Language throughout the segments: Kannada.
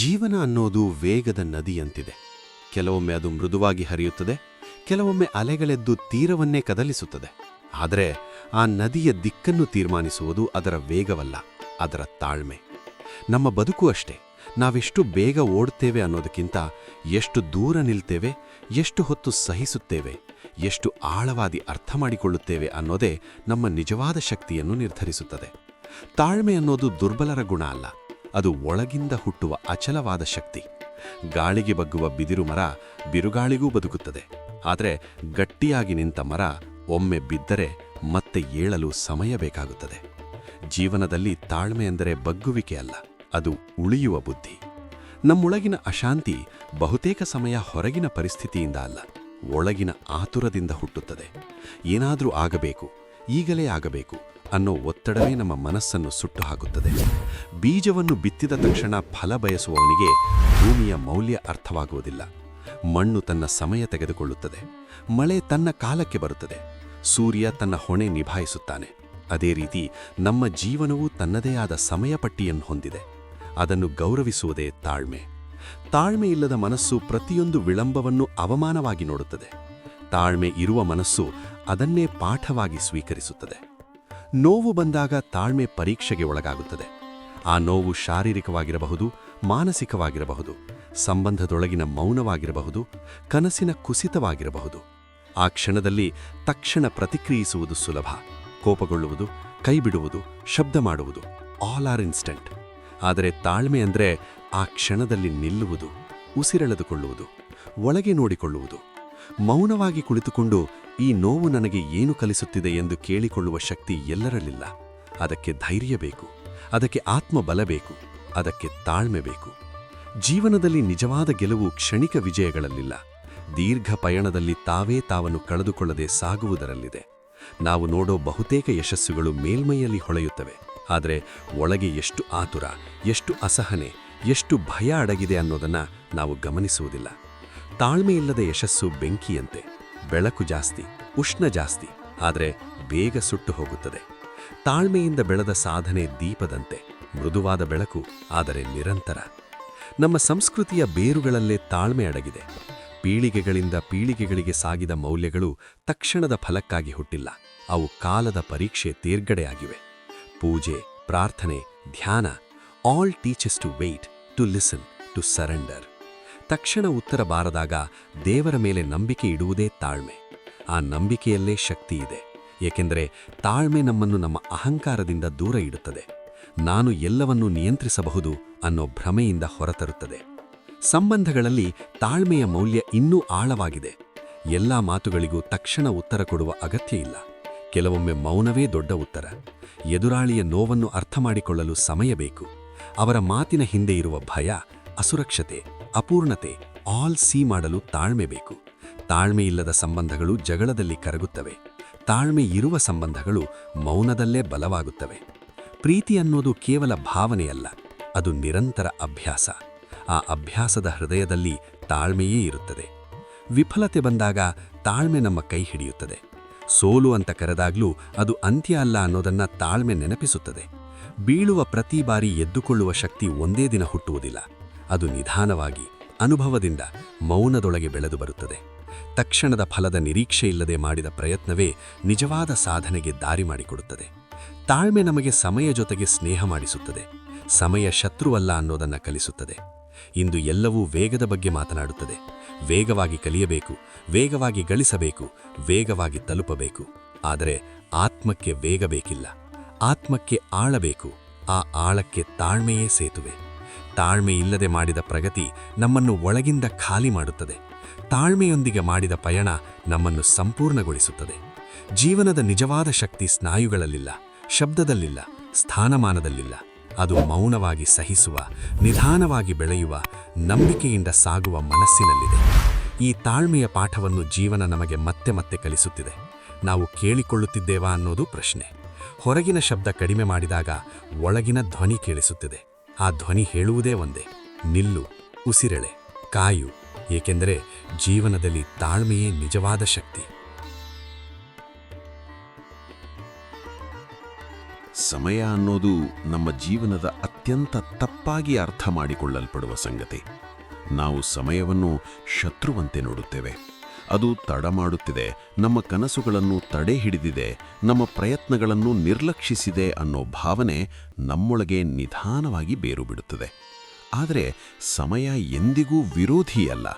ಜೀವನ ಅನ್ನೋದು ವೇಗದ ನದಿಯಂತಿದೆ. ಕೆಲವೊಮ್ಮೆ ಅದು ಮೃದುವಾಗಿ ಹರಿಯುತ್ತದೆ, ಕೆಲವೊಮ್ಮೆ ಅಲೆಗಳೆದ್ದು ತೀರವನ್ನೇ ಕದಲಿಸುತ್ತದೆ. ಆದರೆ ಆ ನದಿಯ ದಿಕ್ಕನ್ನು ತೀರ್ಮಾನಿಸುವುದು ಅದರ ವೇಗವಲ್ಲ, ಅದರ ತಾಳ್ಮೆ. ನಮ್ಮ ಬದುಕು ಅಷ್ಟೇ, ನಾವೆಷ್ಟು ಬೇಗ ಓಡ್ತೇವೆ ಅನ್ನೋದಕ್ಕಿಂತ ಎಷ್ಟು ದೂರ ನಿಲ್ತೇವೆ, ಎಷ್ಟು ಹೊತ್ತು ಸಹಿಸುತ್ತೇವೆ, ಎಷ್ಟು ಆಳವಾದಿ ಅರ್ಥ ಮಾಡಿಕೊಳ್ಳುತ್ತೇವೆ ಅನ್ನೋದೇ ನಮ್ಮ ನಿಜವಾದ ಶಕ್ತಿಯನ್ನು ನಿರ್ಧರಿಸುತ್ತದೆ. ತಾಳ್ಮೆ ಅನ್ನೋದು ದುರ್ಬಲರ ಗುಣ ಅಲ್ಲ ಅದು ಒಳಗಿಂದ ಹುಟ್ಟುವ ಅಚಲವಾದ ಶಕ್ತಿ. ಗಾಳಿಗೆ ಬಗ್ಗುವ ಬಿದಿರು ಮರ ಬಿರುಗಾಳಿಗೂ ಬದುಕುತ್ತದೆ. ಆದರೆ ಗಟ್ಟಿಯಾಗಿ ನಿಂತ ಮರ ಒಮ್ಮೆ ಬಿದ್ದರೆ ಮತ್ತೆ ಏಳಲು ಸಮಯ ಬೇಕಾಗುತ್ತದೆ. ಜೀವನದಲ್ಲಿ ತಾಳ್ಮೆ ಎಂದರೆ ಬಗ್ಗುವಿಕೆ ಅಲ್ಲ, ಅದು ಉಳಿಯುವ ಬುದ್ಧಿ. ನಮ್ಮೊಳಗಿನ ಅಶಾಂತಿ ಬಹುತೇಕ ಸಮಯ ಹೊರಗಿನ ಪರಿಸ್ಥಿತಿಯಿಂದ ಅಲ್ಲ, ಒಳಗಿನ ಆತುರದಿಂದ ಹುಟ್ಟುತ್ತದೆ. ಏನಾದರೂ ಆಗಬೇಕು ಈಗಲೇ ಆಗಬೇಕು ಅನ್ನೋ ಒತ್ತಡವೇ ನಮ್ಮ ಮನಸ್ಸನ್ನು ಸುಟ್ಟು ಹಾಕುತ್ತದೆ ಬೀಜವನ್ನು ಬಿತ್ತಿದ ತಕ್ಷಣ ಫಲ ಬಯಸುವವನಿಗೆ ಭೂಮಿಯ ಮೌಲ್ಯ ಅರ್ಥವಾಗುವುದಿಲ್ಲ. ಮಣ್ಣು ತನ್ನ ಸಮಯ ತೆಗೆದುಕೊಳ್ಳುತ್ತದೆ. ಮಳೆ ತನ್ನ ಕಾಲಕ್ಕೆ ಬರುತ್ತದೆ. ಸೂರ್ಯ ತನ್ನ ಹೊಣೆ ನಿಭಾಯಿಸುತ್ತಾನೆ. ಅದೇ ರೀತಿ ನಮ್ಮ ಜೀವನವೂ ತನ್ನದೇ ಆದ ಸಮಯ ಪಟ್ಟಿಯನ್ನು ಹೊಂದಿದೆ. ಅದನ್ನು ಗೌರವಿಸುವುದೇ ತಾಳ್ಮೆ. ತಾಳ್ಮೆ ಇಲ್ಲದ ಮನಸ್ಸು ಪ್ರತಿಯೊಂದು ವಿಳಂಬವನ್ನು ಅವಮಾನವಾಗಿ ನೋಡುತ್ತದೆ. ತಾಳ್ಮೆ ಇರುವ ಮನಸ್ಸು ಅದನ್ನೇ ಪಾಠವಾಗಿ ಸ್ವೀಕರಿಸುತ್ತದೆ. ನೋವು ಬಂದಾಗ ತಾಳ್ಮೆ ಪರೀಕ್ಷೆಗೆ ಒಳಗಾಗುತ್ತದೆ. ಆ ನೋವು ಶಾರೀರಿಕವಾಗಿರಬಹುದು, ಮಾನಸಿಕವಾಗಿರಬಹುದು, ಸಂಬಂಧದೊಳಗಿನ ಮೌನವಾಗಿರಬಹುದು, ಕನಸಿನ ಕುಸಿತವಾಗಿರಬಹುದು. ಆ ಕ್ಷಣದಲ್ಲಿ ತಕ್ಷಣ ಪ್ರತಿಕ್ರಿಯಿಸುವುದು ಸುಲಭ. ಕೋಪಗೊಳ್ಳುವುದು, ಕೈಬಿಡುವುದು, ಶಬ್ದ ಮಾಡುವುದು ಆಲ್ ಆರ್ ಇನ್ಸ್ಟೆಂಟ್ ಆದರೆ ತಾಳ್ಮೆ ಅಂದರೆ ಆ ಕ್ಷಣದಲ್ಲಿ ನಿಲ್ಲುವುದು, ಉಸಿರೆಳೆದುಕೊಳ್ಳುವುದು, ಒಳಗೆ ನೋಡಿಕೊಳ್ಳುವುದು. ಮೌನವಾಗಿ ಕುಳಿತುಕೊಂಡು ಈ ನೋವು ನನಗೆ ಏನು ಕಲಿಸುತ್ತಿದೆ ಎಂದು ಕೇಳಿಕೊಳ್ಳುವ ಶಕ್ತಿ ಎಲ್ಲರಲ್ಲಿಲ್ಲ. ಅದಕ್ಕೆ ಧೈರ್ಯ ಬೇಕು, ಅದಕ್ಕೆ ಆತ್ಮಬಲ ಬೇಕು, ಅದಕ್ಕೆ ತಾಳ್ಮೆ ಬೇಕು. ಜೀವನದಲ್ಲಿ ನಿಜವಾದ ಗೆಲುವು ಕ್ಷಣಿಕ ವಿಜಯಗಳಲ್ಲಿಲ್ಲ. ದೀರ್ಘ ಪಯಣದಲ್ಲಿ ತಾವೇ ತಾವನ್ನು ಕಳೆದುಕೊಳ್ಳದೆ ಸಾಗುವುದರಲ್ಲಿದೆ. ನಾವು ನೋಡೋ ಬಹುತೇಕ ಯಶಸ್ಸುಗಳು ಮೇಲ್ಮೈಯಲ್ಲಿ ಹೊಳೆಯುತ್ತವೆ. ಆದರೆ ಒಳಗೆ ಎಷ್ಟು ಆತುರ, ಎಷ್ಟು ಅಸಹನೆ, ಎಷ್ಟು ಭಯ ಅಡಗಿದೆ ಅನ್ನೋದನ್ನ ನಾವು ಗಮನಿಸುವುದಿಲ್ಲ. ತಾಳ್ಮೆಯಿಲ್ಲದ ಯಶಸ್ಸು ಬೆಂಕಿಯಂತೆ, ಬೆಳಕು ಜಾಸ್ತಿ, ಉಷ್ಣ ಜಾಸ್ತಿ, ಆದರೆ ಬೇಗ ಸುಟ್ಟು ಹೋಗುತ್ತದೆ. ತಾಳ್ಮೆಯಿಂದ ಬೆಳೆದ ಸಾಧನೆ ದೀಪದಂತೆ, ಮೃದುವಾದ ಬೆಳಕು ಆದರೆ ನಿರಂತರ. ನಮ್ಮ ಸಂಸ್ಕೃತಿಯ ಬೇರುಗಳಲ್ಲೇ ತಾಳ್ಮೆ ಅಡಗಿದೆ. ಪೀಳಿಗೆಗಳಿಂದ ಪೀಳಿಗೆಗಳಿಗೆ ಸಾಗಿದ ಮೌಲ್ಯಗಳು ತಕ್ಷಣದ ಫಲಕ್ಕಾಗಿ ಹುಟ್ಟಿಲ್ಲ. ಅವು ಕಾಲದ ಪರೀಕ್ಷೆ ತೇರ್ಗಡೆಯಾಗಿವೆ. ಪೂಜೆ, ಪ್ರಾರ್ಥನೆ, ಧ್ಯಾನ all teaches to wait to listen to surrender ತಕ್ಷಣ ಉತ್ತರ ಬಾರದಾಗ ದೇವರ ಮೇಲೆ ನಂಬಿಕೆ ಇಡುವುದೇ ತಾಳ್ಮೆ. ಆ ನಂಬಿಕೆಯಲ್ಲೇ ಶಕ್ತಿ ಇದೆ. ಏಕೆಂದರೆ ತಾಳ್ಮೆ ನಮ್ಮನ್ನು ನಮ್ಮ ಅಹಂಕಾರದಿಂದ ದೂರ ಇಡುತ್ತದೆ. ನಾನು ಎಲ್ಲವನ್ನೂ ನಿಯಂತ್ರಿಸಬಹುದು ಅನ್ನೋ ಭ್ರಮೆಯಿಂದ ಹೊರತರುತ್ತದೆ. ಸಂಬಂಧಗಳಲ್ಲಿ ತಾಳ್ಮೆಯ ಮೌಲ್ಯ ಇನ್ನೂ ಆಳವಾಗಿದೆ. ಎಲ್ಲಾ ಮಾತುಗಳಿಗೂ ತಕ್ಷಣ ಉತ್ತರ ಕೊಡುವ ಅಗತ್ಯ ಇಲ್ಲ. ಕೆಲವೊಮ್ಮೆ ಮೌನವೇ ದೊಡ್ಡ ಉತ್ತರ. ಎದುರಾಳಿಯ ನೋವನ್ನು ಅರ್ಥ ಮಾಡಿಕೊಳ್ಳಲು ಸಮಯ ಬೇಕು. ಅವರ ಮಾತಿನ ಹಿಂದೆ ಇರುವ ಭಯ, ಅಸುರಕ್ಷತೆ ಅಪೂರ್ಣತೆ, ಆಲ್ ಸಿ ಮಾಡಲು ತಾಳ್ಮೆ ಬೇಕು. ತಾಳ್ಮೆ ಇಲ್ಲದ ಸಂಬಂಧಗಳು ಜಗಳದಲ್ಲಿ ಕರಗುತ್ತವೆ. ತಾಳ್ಮೆ ಇರುವ ಸಂಬಂಧಗಳು ಮೌನದಲ್ಲೇ ಬಲವಾಗುತ್ತವೆ. ಪ್ರೀತಿ ಅನ್ನೋದು ಕೇವಲ ಭಾವನೆಯಲ್ಲ, ಅದು ನಿರಂತರ ಅಭ್ಯಾಸ. ಆ ಅಭ್ಯಾಸದ ಹೃದಯದಲ್ಲಿ ತಾಳ್ಮೆಯೇ ಇರುತ್ತದೆ. ವಿಫಲತೆ ಬಂದಾಗ ತಾಳ್ಮೆ ನಮ್ಮ ಕೈ ಹಿಡಿಯುತ್ತದೆ. ಸೋಲು ಅಂತ ಕರೆದಾಗ್ಲೂ ಅದು ಅಂತ್ಯ ಅಲ್ಲ ಅನ್ನೋದನ್ನ ತಾಳ್ಮೆ ನೆನಪಿಸುತ್ತದೆ. ಬೀಳುವ ಪ್ರತಿ ಬಾರಿ ಎದ್ದುಕೊಳ್ಳುವ ಶಕ್ತಿ ಒಂದೇ ದಿನ ಹುಟ್ಟುವುದಿಲ್ಲ. ಅದು ನಿಧಾನವಾಗಿ, ಅನುಭವದಿಂದ ಮೌನದೊಳಗೆ ಬೆಳೆದು ಬರುತ್ತದೆ. ತಕ್ಷಣದ ಫಲದ ನಿರೀಕ್ಷೆಯಿಲ್ಲದೆ ಮಾಡಿದ ಪ್ರಯತ್ನವೇ ನಿಜವಾದ ಸಾಧನೆಗೆ ದಾರಿ ಮಾಡಿಕೊಡುತ್ತದೆ. ತಾಳ್ಮೆ ನಮಗೆ ಸಮಯ ಜೊತೆಗೆ ಸ್ನೇಹ ಮಾಡಿಸುತ್ತದೆ. ಸಮಯ ಶತ್ರುವಲ್ಲ ಅನ್ನೋದನ್ನ ಕಲಿಸುತ್ತದೆ. ಇಂದು ಎಲ್ಲವೂ ವೇಗದ ಬಗ್ಗೆ ಮಾತನಾಡುತ್ತದೆ. ವೇಗವಾಗಿ ಕಲಿಯಬೇಕು, ವೇಗವಾಗಿ ಗಳಿಸಬೇಕು, ವೇಗವಾಗಿ ತಲುಪಬೇಕು. ಆದರೆ ಆತ್ಮಕ್ಕೆ ವೇಗ ಬೇಕಿಲ್ಲ. ಆತ್ಮಕ್ಕೆ ಆಳಬೇಕು, ಆ ಆಳಕ್ಕೆ ತಾಳ್ಮೆಯೇ ಸೇತುವೆ. ತಾಳ್ಮೆ ಇಲ್ಲದೆ ಮಾಡಿದ ಪ್ರಗತಿ ನಮ್ಮನ್ನು ಒಳಗಿಂದ ಖಾಲಿ ಮಾಡುತ್ತದೆ. ತಾಳ್ಮೆಯೊಂದಿಗೆ ಮಾಡಿದ ಪಯಣ ನಮ್ಮನ್ನು ಸಂಪೂರ್ಣಗೊಳಿಸುತ್ತದೆ. ಜೀವನದ ನಿಜವಾದ ಶಕ್ತಿ ಸ್ನಾಯುಗಳಲ್ಲಿಲ್ಲ, ಶಬ್ದದಲ್ಲಿಲ್ಲ, ಸ್ಥಾನಮಾನದಲ್ಲಿಲ್ಲ. ಅದು ಮೌನವಾಗಿ ಸಹಿಸುವ, ನಿಧಾನವಾಗಿ ಬೆಳೆಯುವ, ನಂಬಿಕೆಯಿಂದ ಸಾಗುವ ಮನಸ್ಸಿನಲ್ಲಿದೆ. ಈ ತಾಳ್ಮೆಯ ಪಾಠವನ್ನು ಜೀವನ ನಮಗೆ ಮತ್ತೆ ಮತ್ತೆ ಕಲಿಸುತ್ತಿದೆ. ನಾವು ಕೇಳಿಕೊಳ್ಳುತ್ತಿದ್ದೇವಾ ಅನ್ನೋದು ಪ್ರಶ್ನೆ. ಹೊರಗಿನ ಶಬ್ದ ಕಡಿಮೆ ಮಾಡಿದಾಗ ಒಳಗಿನ ಧ್ವನಿ ಕೇಳಿಸುತ್ತಿದೆ. ಆ ಧ್ವನಿ ಹೇಳುವುದೇ ಒಂದೇ, ನಿಲ್ಲು, ಉಸಿರೆಳೆ, ಕಾಯು, ಏಕೆಂದರೆ ಜೀವನದಲ್ಲಿ ತಾಳ್ಮೆಯೇ ನಿಜವಾದ ಶಕ್ತಿ. ಸಮಯ ಅನ್ನೋದು ನಮ್ಮ ಜೀವನದ ಅತ್ಯಂತ ತಪ್ಪಾಗಿ ಅರ್ಥ ಮಾಡಿಕೊಳ್ಳಲ್ಪಡುವ ಸಂಗತಿ. ನಾವು ಸಮಯವನ್ನು ಶತ್ರುವಂತೆ ನೋಡುತ್ತೇವೆ. ಅದು ತಡ ಮಾಡುತ್ತಿದೆ. ನಮ್ಮ ಕನಸುಗಳನ್ನು ತಡೆ ಹಿಡಿದಿದೆ. ನಮ್ಮ ಪ್ರಯತ್ನಗಳನ್ನು ನಿರ್ಲಕ್ಷಿಸಿದೆ ಅನ್ನೋ ಭಾವನೆ ನಮ್ಮೊಳಗೆ ನಿಧಾನವಾಗಿ ಬೇರು ಬಿಡುತ್ತದೆ ಆದರೆ ಸಮಯ ಎಂದಿಗೂ ವಿರೋಧಿಯಲ್ಲ.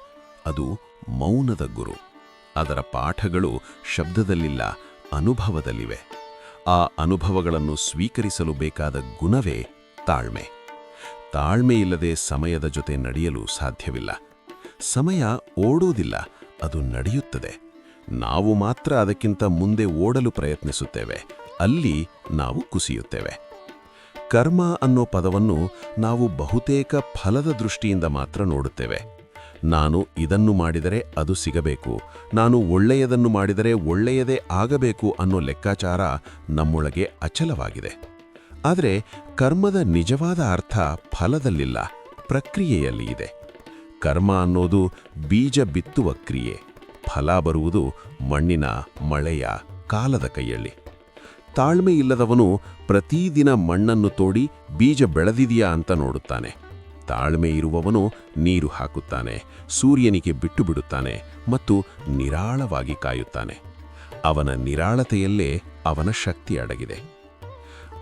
ಅದು ಮೌನದ ಗುರು. ಅದರ ಪಾಠಗಳು ಶಬ್ದದಲ್ಲಿಲ್ಲ, ಅನುಭವದಲ್ಲಿವೆ. ಆ ಅನುಭವಗಳನ್ನು ಸ್ವೀಕರಿಸಲು ಬೇಕಾದ ಗುಣವೇ ತಾಳ್ಮೆ. ತಾಳ್ಮೆಯಿಲ್ಲದೆ ಸಮಯದ ಜೊತೆ ನಡೆಯಲು ಸಾಧ್ಯವಿಲ್ಲ. ಸಮಯ ಓಡೋದಿಲ್ಲ. ಅದು ನಡೆಯುತ್ತದೆ. ನಾವು ಮಾತ್ರ ಅದಕ್ಕಿಂತ ಮುಂದೆ ಓಡಲು ಪ್ರಯತ್ನಿಸುತ್ತೇವೆ. ಅಲ್ಲಿ ನಾವು ಕುಸಿಯುತ್ತೇವೆ. ಕರ್ಮ ಅನ್ನೋ ಪದವನ್ನು ನಾವು ಬಹುತೇಕ ಫಲದ ದೃಷ್ಟಿಯಿಂದ ಮಾತ್ರ ನೋಡುತ್ತೇವೆ. ನಾನು ಇದನ್ನು ಮಾಡಿದರೆ ಅದು ಸಿಗಬೇಕು. ನಾನು ಒಳ್ಳೆಯದನ್ನು ಮಾಡಿದರೆ ಒಳ್ಳೆಯದೇ ಆಗಬೇಕು ಅನ್ನೋ ಲೆಕ್ಕಾಚಾರ ನಮ್ಮೊಳಗೆ ಅಚಲವಾಗಿದೆ. ಆದರೆ ಕರ್ಮದ ನಿಜವಾದ ಅರ್ಥ ಫಲದಲ್ಲಿಲ್ಲ, ಪ್ರಕ್ರಿಯೆಯಲ್ಲಿ ಇದೆ. ಕರ್ಮ ಅನ್ನೋದು ಬೀಜ ಬಿತ್ತುವ ಕ್ರಿಯೆ. ಫಲ ಬರುವುದು ಮಣ್ಣಿನ ಮಳೆಯ ಕಾಲದ ಕೈಯಲ್ಲಿ. ತಾಳ್ಮೆ ಇಲ್ಲದವನು ಪ್ರತಿದಿನ ಮಣ್ಣನ್ನು ತೋಡಿ ಬೀಜ ಬೆಳೆದಿದೆಯಾ ಅಂತ ನೋಡುತ್ತಾನೆ. ತಾಳ್ಮೆ ಇರುವವನು ನೀರು ಹಾಕುತ್ತಾನೆ, ಸೂರ್ಯನಿಗೆ ಬಿಟ್ಟು ಬಿಡುತ್ತಾನೆ ಮತ್ತು ನಿರಾಳವಾಗಿ ಕಾಯುತ್ತಾನೆ. ಅವನ ನಿರಾಳತೆಯಲ್ಲೇ ಅವನ ಶಕ್ತಿ ಅಡಗಿದೆ.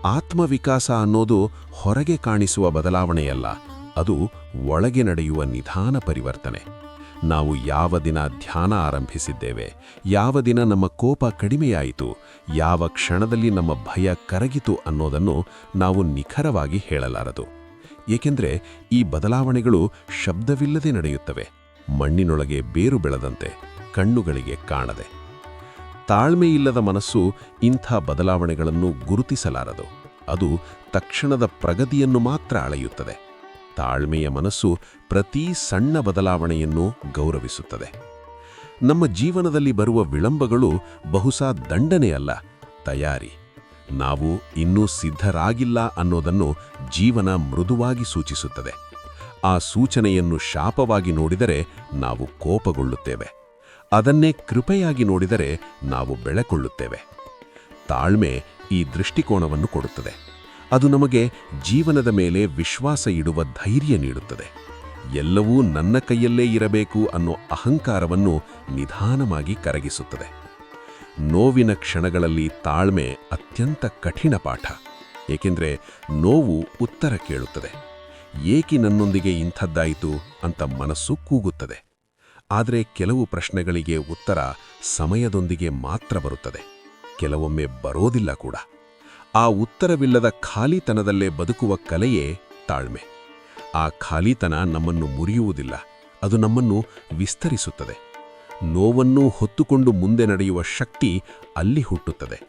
ಆತ್ಮವಿಕಾಸ ಅನ್ನೋದು ಹೊರಗೆ ಕಾಣಿಸುವ ಬದಲಾವಣೆಯಲ್ಲ. ಅದು ಒಳಗೆ ನಡೆಯುವ ನಿಧಾನ ಪರಿವರ್ತನೆ. ನಾವು ಯಾವ ದಿನ ಧ್ಯಾನ ಆರಂಭಿಸಿದ್ದೇವೆ, ಯಾವ ದಿನ ನಮ್ಮ ಕೋಪ ಕಡಿಮೆಯಾಯಿತು, ಯಾವ ಕ್ಷಣದಲ್ಲಿ ನಮ್ಮ ಭಯ ಕರಗಿತು ಅನ್ನೋದನ್ನು ನಾವು ನಿಖರವಾಗಿ ಹೇಳಲಾರದು. ಏಕೆಂದರೆ ಈ ಬದಲಾವಣೆಗಳು ಶಬ್ದವಿಲ್ಲದೆ ನಡೆಯುತ್ತವೆ, ಮಣ್ಣಿನೊಳಗೆ ಬೇರು ಬೆಳೆದಂತೆ, ಕಣ್ಣುಗಳಿಗೆ ಕಾಣದೆ. ತಾಳ್ಮೆಯಿಲ್ಲದ ಮನಸ್ಸು ಇಂಥ ಬದಲಾವಣೆಗಳನ್ನು ಗುರುತಿಸಲಾರದು, ಅದು ತಕ್ಷಣದ ಪ್ರಗತಿಯನ್ನು ಮಾತ್ರ ಅಳೆಯುತ್ತದೆ. ತಾಳ್ಮೆಯ ಮನಸ್ಸು ಪ್ರತಿ ಸಣ್ಣ ಬದಲಾವಣೆಯನ್ನು ಗೌರವಿಸುತ್ತದೆ. ನಮ್ಮ ಜೀವನದಲ್ಲಿ ಬರುವ ವಿಳಂಬಗಳು ಬಹುಸಾ ದಂಡನೆ ಅಲ್ಲ, ತಯಾರಿ. ನಾವು ಇನ್ನೂ ಸಿದ್ಧರಾಗಿಲ್ಲ ಅನ್ನೋದನ್ನು ಜೀವನ ಮೃದುವಾಗಿ ಸೂಚಿಸುತ್ತದೆ. ಆ ಸೂಚನೆಯನ್ನು ಶಾಪವಾಗಿ ನೋಡಿದರೆ ನಾವು ಕೋಪಗೊಳ್ಳುತ್ತೇವೆ. ಅದನ್ನೇ ಕೃಪೆಯಾಗಿ ನೋಡಿದರೆ ನಾವು ಬೆಳೆಕೊಳ್ಳುತ್ತೇವೆ. ತಾಳ್ಮೆ ಈ ದೃಷ್ಟಿಕೋನವನ್ನು ಕೊಡುತ್ತದೆ. ಅದು ನಮಗೆ ಜೀವನದ ಮೇಲೆ ವಿಶ್ವಾಸ ಇಡುವ ಧೈರ್ಯ ನೀಡುತ್ತದೆ. ಎಲ್ಲವೂ ನನ್ನ ಕೈಯಲ್ಲೇ ಇರಬೇಕು ಅನ್ನೋ ಅಹಂಕಾರವನ್ನು ನಿಧಾನವಾಗಿ ಕರಗಿಸುತ್ತದೆ. ನೋವಿನ ಕ್ಷಣಗಳಲ್ಲಿ ತಾಳ್ಮೆ ಅತ್ಯಂತ ಕಠಿಣ ಪಾಠ. ಏಕೆಂದರೆ ನೋವು ಉತ್ತರ ಕೇಳುತ್ತದೆ. ಏಕೆ ನನ್ನೊಂದಿಗೆ ಇಂಥದ್ದಾಯಿತು ಅಂತ ಮನಸ್ಸು ಕೂಗುತ್ತದೆ. ಆದರೆ ಕೆಲವು ಪ್ರಶ್ನೆಗಳಿಗೆ ಉತ್ತರ ಸಮಯದೊಂದಿಗೆ ಮಾತ್ರ ಬರುತ್ತದೆ. ಕೆಲವೊಮ್ಮೆ ಬರೋದಿಲ್ಲ ಕೂಡ. ಆ ಉತ್ತರವಿಲ್ಲದ ಖಾಲಿತನದಲ್ಲೇ ಬದುಕುವ ಕಲೆಯೇ ತಾಳ್ಮೆ. ಆ ಖಾಲಿತನ ನಮ್ಮನ್ನು ಮುರಿಯುವುದಿಲ್ಲ, ಅದು ನಮ್ಮನ್ನು ವಿಸ್ತರಿಸುತ್ತದೆ. ನೋವನ್ನು ಹೊತ್ತುಕೊಂಡು ಮುಂದೆ ನಡೆಯುವ ಶಕ್ತಿ ಅಲ್ಲಿ ಹುಟ್ಟುತ್ತದೆ.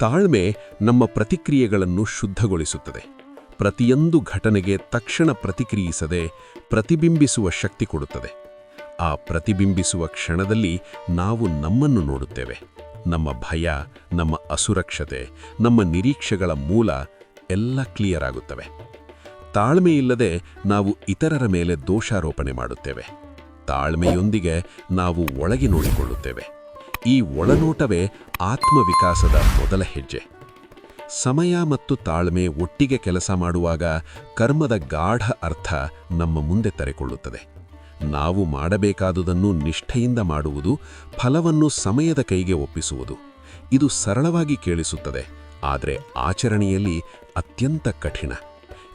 ತಾಳ್ಮೆ ನಮ್ಮ ಪ್ರತಿಕ್ರಿಯೆಗಳನ್ನು ಶುದ್ಧಗೊಳಿಸುತ್ತದೆ. ಪ್ರತಿಯೊಂದು ಘಟನೆಗೆ ತಕ್ಷಣ ಪ್ರತಿಕ್ರಿಯಿಸದೆ ಪ್ರತಿಬಿಂಬಿಸುವ ಶಕ್ತಿ ಕೊಡುತ್ತದೆ. ಆ ಪ್ರತಿಬಿಂಬಿಸುವ ಕ್ಷಣದಲ್ಲಿ ನಾವು ನಮ್ಮನ್ನು ನೋಡುತ್ತೇವೆ. ನಮ್ಮ ಭಯ, ನಮ್ಮ ಅಸುರಕ್ಷತೆ, ನಮ್ಮ ನಿರೀಕ್ಷೆಗಳ ಮೂಲ ಎಲ್ಲ ಕ್ಲಿಯರ್ ಆಗುತ್ತವೆ. ತಾಳ್ಮೆಯಿಲ್ಲದೆ ನಾವು ಇತರರ ಮೇಲೆ ದೋಷಾರೋಪಣೆ ಮಾಡುತ್ತೇವೆ. ತಾಳ್ಮೆಯೊಂದಿಗೆ ನಾವು ಒಳಗೆ ನೋಡಿಕೊಳ್ಳುತ್ತೇವೆ. ಈ ಒಳನೋಟವೇ ಆತ್ಮವಿಕಾಸದ ಮೊದಲ ಹೆಜ್ಜೆ. ಸಮಯ ಮತ್ತು ತಾಳ್ಮೆ ಒಟ್ಟಿಗೆ ಕೆಲಸ ಮಾಡುವಾಗ ಕರ್ಮದ ಗಾಢ ಅರ್ಥ ನಮ್ಮ ಮುಂದೆ ತೆರೆಕೊಳ್ಳುತ್ತದೆ. ನಾವು ಮಾಡಬೇಕಾದುದನ್ನು ನಿಷ್ಠೆಯಿಂದ ಮಾಡುವುದು, ಫಲವನ್ನು ಸಮಯದ ಕೈಗೆ ಒಪ್ಪಿಸುವುದು. ಇದು ಸರಳವಾಗಿ ಕೇಳಿಸುತ್ತದೆ, ಆದರೆ ಆಚರಣೆಯಲ್ಲಿ ಅತ್ಯಂತ ಕಠಿಣ.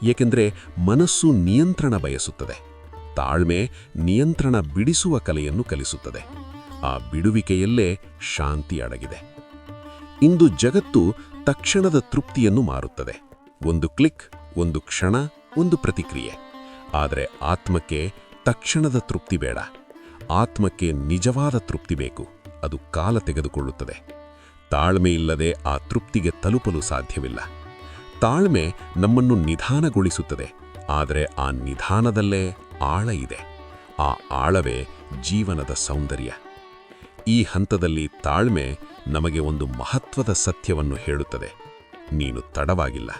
ಏಕೆಂದರೆ ಮನಸ್ಸು ನಿಯಂತ್ರಣ ಬಯಸುತ್ತದೆ, ತಾಳ್ಮೆ ನಿಯಂತ್ರಣ ಬಿಡಿಸುವ ಕಲೆಯನ್ನು ಕಲಿಸುತ್ತದೆ. ಆ ಬಿಡುವಿಕೆಯಲ್ಲೇ ಶಾಂತಿ ಅಡಗಿದೆ. ಇಂದು ಜಗತ್ತು ತಕ್ಷಣದ ತೃಪ್ತಿಯನ್ನು ಮಾರುತ್ತದೆ. ಒಂದು ಕ್ಲಿಕ್, ಒಂದು ಕ್ಷಣ, ಒಂದು ಪ್ರತಿಕ್ರಿಯೆ. ಆದರೆ ಆತ್ಮಕ್ಕೆ ತಕ್ಷಣದ ತೃಪ್ತಿ ಬೇಡ. ಆತ್ಮಕ್ಕೆ ನಿಜವಾದ ತೃಪ್ತಿ ಬೇಕು. ಅದು ಕಾಲ ತೆಗೆದುಕೊಳ್ಳುತ್ತದೆ. ತಾಳ್ಮೆ ಇಲ್ಲದೆ ಆ ತೃಪ್ತಿಗೆ ತಲುಪಲು ಸಾಧ್ಯವಿಲ್ಲ. ತಾಳ್ಮೆ ನಮ್ಮನ್ನು ನಿಧಾನಗೊಳಿಸುತ್ತದೆ. ಆದರೆ ಆ ನಿಧಾನದಲ್ಲೇ ಆಳ ಇದೆ. ಆ ಆಳವೇ ಜೀವನದ ಸೌಂದರ್ಯ. ಈ ಹಂತದಲ್ಲಿ ತಾಳ್ಮೆ ನಮಗೆ ಒಂದು ಮಹತ್ವದ ಸತ್ಯವನ್ನು ಹೇಳುತ್ತದೆ. ನೀನು ತಡವಾಗಿಲ್ಲ.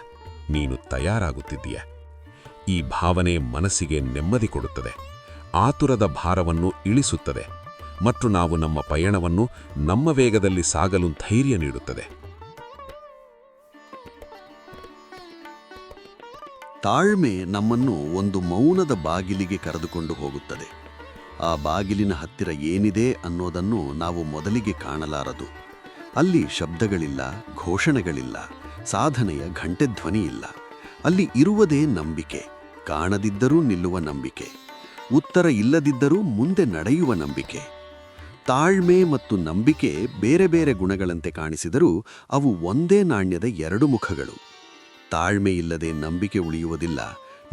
ನೀನು ತಯಾರಾಗುತ್ತಿದ್ದೀಯ. ಈ ಭಾವನೆ ಮನಸ್ಸಿಗೆ ನೆಮ್ಮದಿ ಕೊಡುತ್ತದೆ. ಆತುರದ ಭಾರವನ್ನು ಇಳಿಸುತ್ತದೆ ಮತ್ತು ನಾವು ನಮ್ಮ ಪಯಣವನ್ನು ನಮ್ಮ ವೇಗದಲ್ಲಿ ಸಾಗಲು ಧೈರ್ಯ ನೀಡುತ್ತದೆ. ತಾಳ್ಮೆ ನಮ್ಮನ್ನು ಒಂದು ಮೌನದ ಬಾಗಿಲಿಗೆ ಕರೆದುಕೊಂಡು ಹೋಗುತ್ತದೆ. ಆ ಬಾಗಿಲಿನ ಹತ್ತಿರ ಏನಿದೆ ಅನ್ನೋದನ್ನು ನಾವು ಮೊದಲಿಗೆ ಕಾಣಲಾರದು. ಅಲ್ಲಿ ಶಬ್ದಗಳಿಲ್ಲ, ಘೋಷಣೆಗಳಿಲ್ಲ, ಸಾಧನೆಯ ಘಂಟೆಧ್ವನಿ ಇಲ್ಲ ಅಲ್ಲಿ ಇರುವುದೇ ನಂಬಿಕೆ, ಕಾಣದಿದ್ದರೂ ನಿಲ್ಲುವ ನಂಬಿಕೆ. ಉತ್ತರ ಇಲ್ಲದಿದ್ದರೂ ಮುಂದೆ ನಡೆಯುವ ನಂಬಿಕೆ. ತಾಳ್ಮೆ ಮತ್ತು ನಂಬಿಕೆ ಬೇರೆ ಬೇರೆ ಗುಣಗಳಂತೆ ಕಾಣಿಸಿದರೂ ಅವು ಒಂದೇ ನಾಣ್ಯದ ಎರಡು ಮುಖಗಳು. ತಾಳ್ಮೆ ಇಲ್ಲದೆ ನಂಬಿಕೆ ಉಳಿಯುವುದಿಲ್ಲ,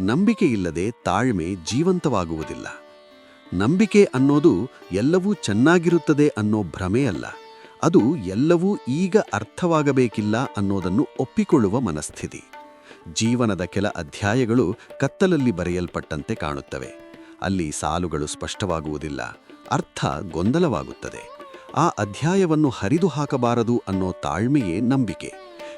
ನಂಬಿಕೆ ಇಲ್ಲದೆ ತಾಳ್ಮೆ ಜೀವಂತವಾಗುವುದಿಲ್ಲ. ನಂಬಿಕೆ ಅನ್ನೋದು ಎಲ್ಲವೂ ಚೆನ್ನಾಗಿರುತ್ತದೆ ಅನ್ನೋ ಭ್ರಮೆ ಅಲ್ಲ, ಅದು ಎಲ್ಲವೂ ಈಗ ಅರ್ಥವಾಗಬೇಕಿಲ್ಲ ಅನ್ನೋದನ್ನು ಒಪ್ಪಿಕೊಳ್ಳುವ ಮನಸ್ಥಿತಿ. ಜೀವನದ ಕೆಲ ಅಧ್ಯಾಯಗಳು ಕತ್ತಲಲ್ಲಿ ಬರೆಯಲ್ಪಟ್ಟಂತೆ ಕಾಣುತ್ತವೆ. ಅಲ್ಲಿ ಸಾಲುಗಳು ಸ್ಪಷ್ಟವಾಗುವುದಿಲ್ಲ. ಅರ್ಥ ಗೊಂದಲವಾಗುತ್ತದೆ. ಆ ಅಧ್ಯಾಯವನ್ನು ಹರಿದು ಹಾಕಬಾರದು ಅನ್ನೋ ತಾಳ್ಮೆಯೇ ನಂಬಿಕೆ.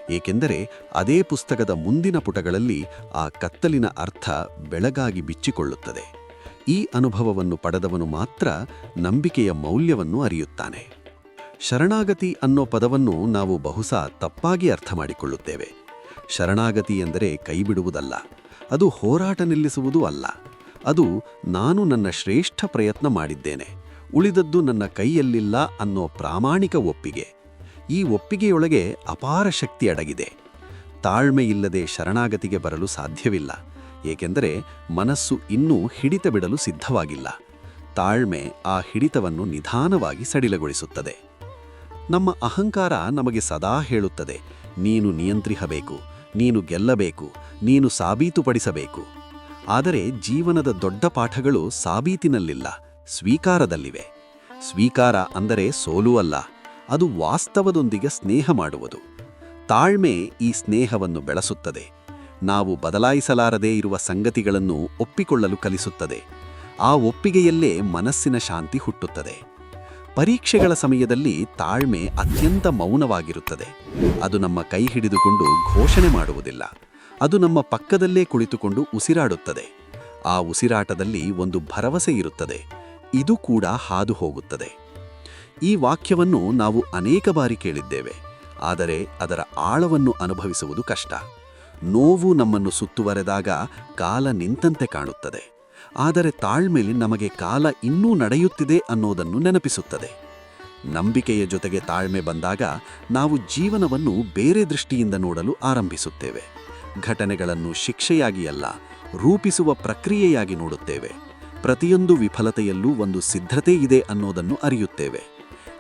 ಏಕೆಂದರೆ ಅದೇ ಪುಸ್ತಕದ ಮುಂದಿನ ಪುಟಗಳಲ್ಲಿ ಆ ಕತ್ತಲಿನ ಅರ್ಥ ಬೆಳಗಾಗಿ ಬಿಚ್ಚಿಕೊಳ್ಳುತ್ತದೆ. ಈ ಅನುಭವವನ್ನು ಪಡೆದವನು ಮಾತ್ರ ನಂಬಿಕೆಯ ಮೌಲ್ಯವನ್ನು ಅರಿಯುತ್ತಾನೆ. ಶರಣಾಗತಿ ಅನ್ನೋ ಪದವನ್ನು ನಾವು ಬಹುಶಃ ತಪ್ಪಾಗಿ ಅರ್ಥ ಮಾಡಿಕೊಳ್ಳುತ್ತೇವೆ. ಶರಣಾಗತಿ ಎಂದರೆ ಕೈಬಿಡುವುದಲ್ಲ. ಅದು ಹೋರಾಟ ನಿಲ್ಲಿಸುವುದೂ ಅಲ್ಲ. ಅದು ನಾನು ನನ್ನ ಶ್ರೇಷ್ಠ ಪ್ರಯತ್ನ ಮಾಡಿದ್ದೇನೆ. ಉಳಿದದ್ದು ನನ್ನ ಕೈಯಲ್ಲಿಲ್ಲ ಅನ್ನೋ ಪ್ರಾಮಾಣಿಕ ಒಪ್ಪಿಗೆ. ಈ ಒಪ್ಪಿಗೆಯೊಳಗೆ ಅಪಾರ ಶಕ್ತಿ ಅಡಗಿದೆ. ತಾಳ್ಮೆಯಿಲ್ಲದೆ ಶರಣಾಗತಿಗೆ ಬರಲು ಸಾಧ್ಯವಿಲ್ಲ. ಏಕೆಂದರೆ ಮನಸ್ಸು ಇನ್ನೂ ಹಿಡಿತ ಬಿಡಲು ಸಿದ್ಧವಾಗಿಲ್ಲ. ತಾಳ್ಮೆ ಆ ಹಿಡಿತವನ್ನು ನಿಧಾನವಾಗಿ ಸಡಿಲಗೊಳಿಸುತ್ತದೆ. ನಮ್ಮ ಅಹಂಕಾರ ನಮಗೆ ಸದಾ ಹೇಳುತ್ತದೆ, ನೀನು ನಿಯಂತ್ರಿಸಬೇಕು ನೀನು ಗೆಲ್ಲಬೇಕು, ನೀನು ಸಾಬೀತುಪಡಿಸಬೇಕು. ಆದರೆ ಜೀವನದ ದೊಡ್ಡ ಪಾಠಗಳು ಸಾಬೀತಿನಲ್ಲಿಲ್ಲ, ಸ್ವೀಕಾರದಲ್ಲಿವೆ. ಸ್ವೀಕಾರ ಅಂದರೆ ಸೋಲು ಅಲ್ಲ, ಅದು ವಾಸ್ತವದೊಂದಿಗೆ ಸ್ನೇಹ ಮಾಡುವುದು. ತಾಳ್ಮೆ ಈ ಸ್ನೇಹವನ್ನು ಬೆಳೆಸುತ್ತದೆ. ನಾವು ಬದಲಾಯಿಸಲಾರದೇ ಇರುವ ಸಂಗತಿಗಳನ್ನು ಒಪ್ಪಿಕೊಳ್ಳಲು ಕಲಿಸುತ್ತದೆ. ಆ ಒಪ್ಪಿಗೆಯಲ್ಲೇ ಮನಸ್ಸಿನ ಶಾಂತಿ ಹುಟ್ಟುತ್ತದೆ. ಪರೀಕ್ಷೆಗಳ ಸಮಯದಲ್ಲಿ ತಾಳ್ಮೆ ಅತ್ಯಂತ ಮೌನವಾಗಿರುತ್ತದೆ. ಅದು ನಮ್ಮ ಕೈ ಹಿಡಿದುಕೊಂಡು ಘೋಷಣೆ ಮಾಡುವುದಿಲ್ಲ. ಅದು ನಮ್ಮ ಪಕ್ಕದಲ್ಲೇ ಕುಳಿತುಕೊಂಡು ಉಸಿರಾಡುತ್ತದೆ. ಆ ಉಸಿರಾಟದಲ್ಲಿ ಒಂದು ಭರವಸೆ ಇರುತ್ತದೆ. ಇದು ಕೂಡ ಹಾದು ಹೋಗುತ್ತದೆ. ಈ ವಾಕ್ಯವನ್ನು ನಾವು ಅನೇಕ ಬಾರಿ ಕೇಳಿದ್ದೇವೆ. ಆದರೆ ಅದರ ಆಳವನ್ನು ಅನುಭವಿಸುವುದು ಕಷ್ಟ. ನೋವು ನಮ್ಮನ್ನು ಸುತ್ತುವರೆದಾಗ ಕಾಲ ನಿಂತಂತೆ ಕಾಣುತ್ತದೆ. ಆದರೆ ತಾಳ್ಮೆಲಿ ನಮಗೆ ಕಾಲ ಇನ್ನೂ ನಡೆಯುತ್ತಿದೆ ಅನ್ನೋದನ್ನು ನೆನಪಿಸುತ್ತದೆ. ನಂಬಿಕೆಯ ಜೊತೆಗೆ ತಾಳ್ಮೆ ಬಂದಾಗ ನಾವು ಜೀವನವನ್ನು ಬೇರೆ ದೃಷ್ಟಿಯಿಂದ ನೋಡಲು ಆರಂಭಿಸುತ್ತೇವೆ. ಘಟನೆಗಳನ್ನು ಶಿಕ್ಷೆಯಾಗಿ ಅಲ್ಲ ರೂಪಿಸುವ ಪ್ರಕ್ರಿಯೆಯಾಗಿ ನೋಡುತ್ತೇವೆ. ಪ್ರತಿಯೊಂದು ವಿಫಲತೆಯಲ್ಲೂ ಒಂದು ಸಿದ್ಧತೆ ಇದೆ ಅನ್ನೋದನ್ನು ಅರಿಯುತ್ತೇವೆ.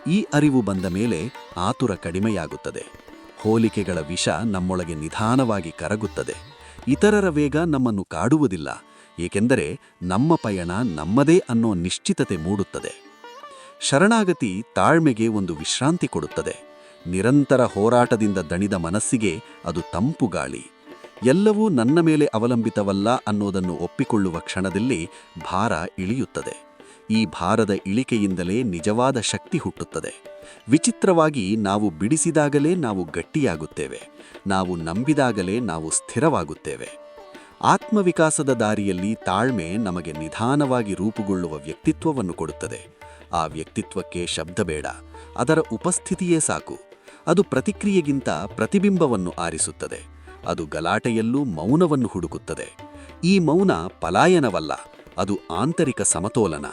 ಈ ಅರಿವು ಬಂದ ಮೇಲೆ ಆತುರ ಕಡಿಮೆಯಾಗುತ್ತದೆ. ಹೋಲಿಕೆಗಳ ವಿಷ ನಮ್ಮೊಳಗೆ ನಿಧಾನವಾಗಿ ಕರಗುತ್ತದೆ. ಇತರರ ವೇಗ ನಮ್ಮನ್ನು ಕಾಡುವುದಿಲ್ಲ, ಏಕೆಂದರೆ ನಮ್ಮ ಪಯಣ ನಮ್ಮದೇ ಅನ್ನೋ ನಿಶ್ಚಿತತೆ ಮೂಡುತ್ತದೆ. ಶರಣಾಗತಿ ತಾಳ್ಮೆಗೆ ಒಂದು ವಿಶ್ರಾಂತಿ ಕೊಡುತ್ತದೆ. ನಿರಂತರ ಹೋರಾಟದಿಂದ ದಣಿದ ಮನಸ್ಸಿಗೆ ಅದು ತಂಪು ಗಾಳಿ. ಎಲ್ಲವೂ ನನ್ನ ಮೇಲೆ ಅವಲಂಬಿತವಲ್ಲ ಅನ್ನೋದನ್ನು ಒಪ್ಪಿಕೊಳ್ಳುವ ಕ್ಷಣದಲ್ಲಿ ಭಾರ ಇಳಿಯುತ್ತದೆ. ಈ ಭಾರದ ಇಳಿಕೆಯಿಂದಲೇ ನಿಜವಾದ ಶಕ್ತಿ ಹುಟ್ಟುತ್ತದೆ. ವಿಚಿತ್ರವಾಗಿ ನಾವು ಬಿಡಿಸಿದಾಗಲೇ ನಾವು ಗಟ್ಟಿಯಾಗುತ್ತೇವೆ. ನಾವು ನಂಬಿದಾಗಲೇ ನಾವು ಸ್ಥಿರವಾಗುತ್ತೇವೆ. ಆತ್ಮವಿಕಾಸದ ದಾರಿಯಲ್ಲಿ ತಾಳ್ಮೆ ನಮಗೆ ನಿಧಾನವಾಗಿ ರೂಪುಗೊಳ್ಳುವ ವ್ಯಕ್ತಿತ್ವವನ್ನು ಕೊಡುತ್ತದೆ. ಆ ವ್ಯಕ್ತಿತ್ವಕ್ಕೆ ಶಬ್ದ ಬೇಡ. ಅದರ ಉಪಸ್ಥಿತಿಯೇ ಸಾಕು. ಅದು ಪ್ರತಿಕ್ರಿಯೆಗಿಂತ ಪ್ರತಿಬಿಂಬವನ್ನು ಆರಿಸುತ್ತದೆ. ಅದು ಗಲಾಟೆಯಲ್ಲೂ ಮೌನವನ್ನು ಹುಡುಕುತ್ತದೆ. ಈ ಮೌನ ಪಲಾಯನವಲ್ಲ, ಅದು ಆಂತರಿಕ ಸಮತೋಲನ.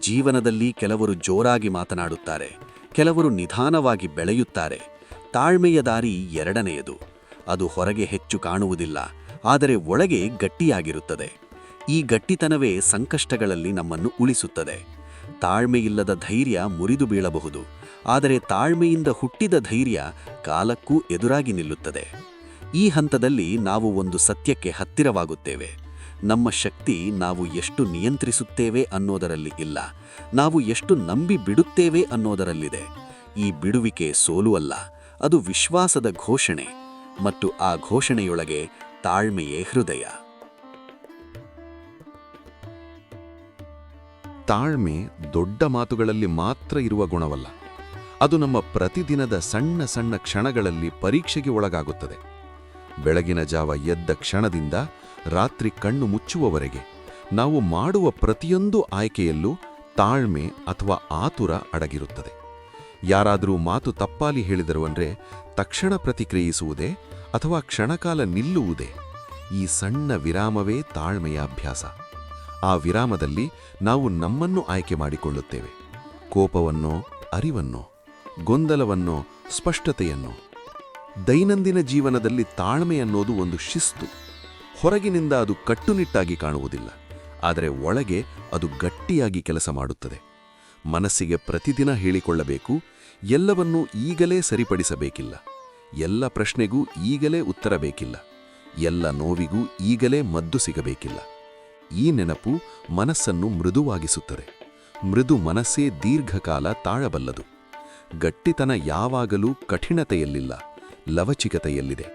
ಜೀವನದಲ್ಲಿ ಕೆಲವರು ಜೋರಾಗಿ ಮಾತನಾಡುತ್ತಾರೆ, ಕೆಲವರು ನಿಧಾನವಾಗಿ ಬೆಳೆಯುತ್ತಾರೆ. ತಾಳ್ಮೆಯ ದಾರಿ ಎರಡನೆಯದು. ಅದು ಹೊರಗೆ ಹೆಚ್ಚು ಕಾಣುವುದಿಲ್ಲ, ಆದರೆ ಒಳಗೆ ಗಟ್ಟಿಯಾಗಿರುತ್ತದೆ. ಈ ಗಟ್ಟಿತನವೇ ಸಂಕಷ್ಟಗಳಲ್ಲಿ ನಮ್ಮನ್ನು ಉಳಿಸುತ್ತದೆ. ತಾಳ್ಮೆಯಿಲ್ಲದ ಧೈರ್ಯ ಮುರಿದು ಬೀಳಬಹುದು, ಆದರೆ ತಾಳ್ಮೆಯಿಂದ ಹುಟ್ಟಿದ ಧೈರ್ಯ ಕಾಲಕ್ಕೂ ಎದುರಾಗಿ ನಿಲ್ಲುತ್ತದೆ. ಈ ಹಂತದಲ್ಲಿ ನಾವು ಒಂದು ಸತ್ಯಕ್ಕೆ ಹತ್ತಿರವಾಗುತ್ತೇವೆ. ನಮ್ಮ ಶಕ್ತಿ ನಾವು ಎಷ್ಟು ನಿಯಂತ್ರಿಸುತ್ತೇವೆ ಅನ್ನೋದರಲ್ಲಿ ಇಲ್ಲ. ನಾವು ಎಷ್ಟು ನಂಬಿ ಬಿಡುತ್ತೇವೆ ಅನ್ನೋದರಲ್ಲಿದೆ. ಈ ಬಿಡುವಿಕೆ ಸೋಲು ಅಲ್ಲ, ಅದು ವಿಶ್ವಾಸದ ಘೋಷಣೆ ಮತ್ತು ಆ ಘೋಷಣೆಯೊಳಗೆ ತಾಳ್ಮೆಯೇ ಹೃದಯ. ತಾಳ್ಮೆ ದೊಡ್ಡ ಮಾತುಗಳಲ್ಲಿ ಮಾತ್ರ ಇರುವ ಗುಣವಲ್ಲ. ಅದು ನಮ್ಮ ಪ್ರತಿದಿನದ ಸಣ್ಣ ಸಣ್ಣ ಕ್ಷಣಗಳಲ್ಲಿ ಪರೀಕ್ಷೆಗೆ ಒಳಗಾಗುತ್ತದೆ. ಬೆಳಗಿನ ಜಾವ ಎದ್ದ ಕ್ಷಣದಿಂದ ರಾತ್ರಿ ಕಣ್ಣು ಮುಚ್ಚುವವರೆಗೆ ನಾವು ಮಾಡುವ ಪ್ರತಿಯೊಂದು ಆಯ್ಕೆಯಲ್ಲೂ ತಾಳ್ಮೆ ಅಥವಾ ಆತುರ ಅಡಗಿರುತ್ತದೆ. ಯಾರಾದರೂ ಮಾತು ತಪ್ಪಾಲಿ ಹೇಳಿದರು ಅಂದರೆ ತಕ್ಷಣ ಪ್ರತಿಕ್ರಿಯಿಸುವುದೇ ಅಥವಾ ಕ್ಷಣಕಾಲ ನಿಲ್ಲುವುದೇ ಈ ಸಣ್ಣ ವಿರಾಮವೇ ತಾಳ್ಮೆಯ ಅಭ್ಯಾಸ. ಆ ವಿರಾಮದಲ್ಲಿ ನಾವು ನಮ್ಮನ್ನು ಆಯ್ಕೆ ಮಾಡಿಕೊಳ್ಳುತ್ತೇವೆ. ಕೋಪವನ್ನೋ, ಅರಿವನ್ನೋ, ಗೊಂದಲವನ್ನೋ, ಸ್ಪಷ್ಟತೆಯನ್ನೋ ದೈನಂದಿನ ಜೀವನದಲ್ಲಿ ತಾಳ್ಮೆ ಅನ್ನೋದು ಒಂದು ಶಿಸ್ತು. ಹೊರಗಿನಿಂದ ಅದು ಕಟ್ಟುನಿಟ್ಟಾಗಿ ಕಾಣುವುದಿಲ್ಲ, ಆದರೆ ಒಳಗೆ ಅದು ಗಟ್ಟಿಯಾಗಿ ಕೆಲಸ ಮಾಡುತ್ತದೆ. ಮನಸ್ಸಿಗೆ ಪ್ರತಿದಿನ ಹೇಳಿಕೊಳ್ಳಬೇಕು, ಎಲ್ಲವನ್ನೂ ಈಗಲೇ ಸರಿಪಡಿಸಬೇಕಿಲ್ಲ. ಎಲ್ಲ ಪ್ರಶ್ನೆಗೂ ಈಗಲೇ ಉತ್ತರ ಬೇಕಿಲ್ಲ. ಎಲ್ಲ ನೋವಿಗೂ ಈಗಲೇ ಮದ್ದು ಸಿಗಬೇಕಿಲ್ಲ. ಈ ನೆನಪು ಮನಸ್ಸನ್ನು ಮೃದುವಾಗಿಸುತ್ತದೆ. ಮೃದು ಮನಸ್ಸೇ ದೀರ್ಘಕಾಲ ತಾಳಬಲ್ಲದು. ಗಟ್ಟಿತನ ಯಾವಾಗಲೂ ಕಠಿಣತೆಯಲ್ಲಿಲ್ಲ. ಲವಚಿಕತೆಯಲ್ಲಿದೆ.